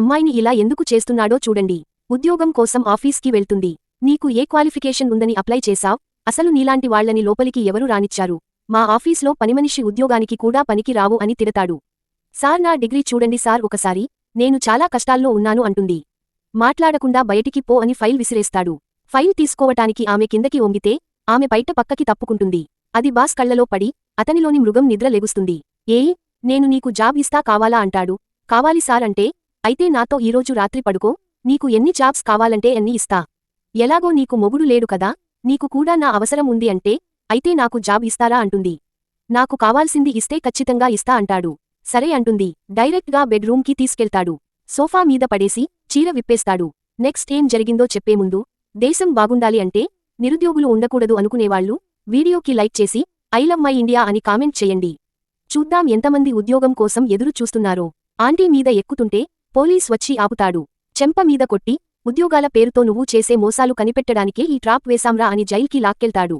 అమ్మాయిని ఇలా ఎందుకు చేస్తున్నాడో చూడండి. ఉద్యోగం కోసం ఆఫీస్కి వెళ్తుంది. నీకు ఏ క్వాలిఫికేషన్ ఉందని అప్లై చేశావ్? అసలు నీలాంటి వాళ్ళని లోపలికి ఎవరు రానిచ్చారు? మా ఆఫీస్లో పనిమనిషి ఉద్యోగానికి కూడా పనికి రావు అని తిడతాడు. సార్ నా డిగ్రీ చూడండి సార్ ఒకసారి. నేను చాలా కష్టాల్లో ఉన్నాను అంటుంది. మాట్లాడకుండా బయటికి పో అని ఫైల్ విసిరేస్తాడు. ఫైల్ తీసుకోవటానికి ఆమె కిందకి ఒంగితే ఆమె బయట పక్కకి తప్పుకుంటుంది. అది బాస్ కళ్ళలో పడి అతనిలోని మృగం నిద్ర లెగుస్తుంది. ఏయ్ నేను నీకు జాబ్ ఇస్తా కావాలా అంటాడు. కావాలి సార్ అంటే అయితే నాతో ఈరోజు రాత్రి పడుకో. నీకు ఎన్ని జాబ్స్ కావాలంటే అన్ని ఇస్తా. ఎలాగో నీకు మొగుడు లేడు కదా. నీకు కూడా నా అవసరం ఉంది అంటే అయితే నాకు జాబ్ ఇస్తారా అంటుంది. నాకు కావాల్సింది ఇస్తే ఖచ్చితంగా ఇస్తా అంటాడు. సరే అంటుంది. డైరెక్ట్గా బెడ్రూమ్కి తీసుకెళ్తాడు. సోఫా మీద పడేసి చీర విప్పేస్తాడు. నెక్స్ట్ ఏం జరిగిందో చెప్పే ముందు దేశం బాగుండాలి అంటే నిరుద్యోగులు ఉండకూడదు అనుకునేవాళ్ళు వీడియోకి లైక్ చేసి ఐ లవ్ మై ఇండియా అని కామెంట్ చేయండి. చూద్దాం ఎంతమంది ఉద్యోగం కోసం ఎదురు చూస్తున్నారో ఆంటీ మీద ఎక్కుతుంటే పోలీస్ వచ్చి ఆపుతాడు. చెంప మీద కొట్టి ఉద్యోగాల పేరుతో నువ్వు చేసే మోసాలు కనిపెట్టడానికే ఈ ట్రాప్ వేశాంరా అని జైల్కి లాక్కెళ్తాడు.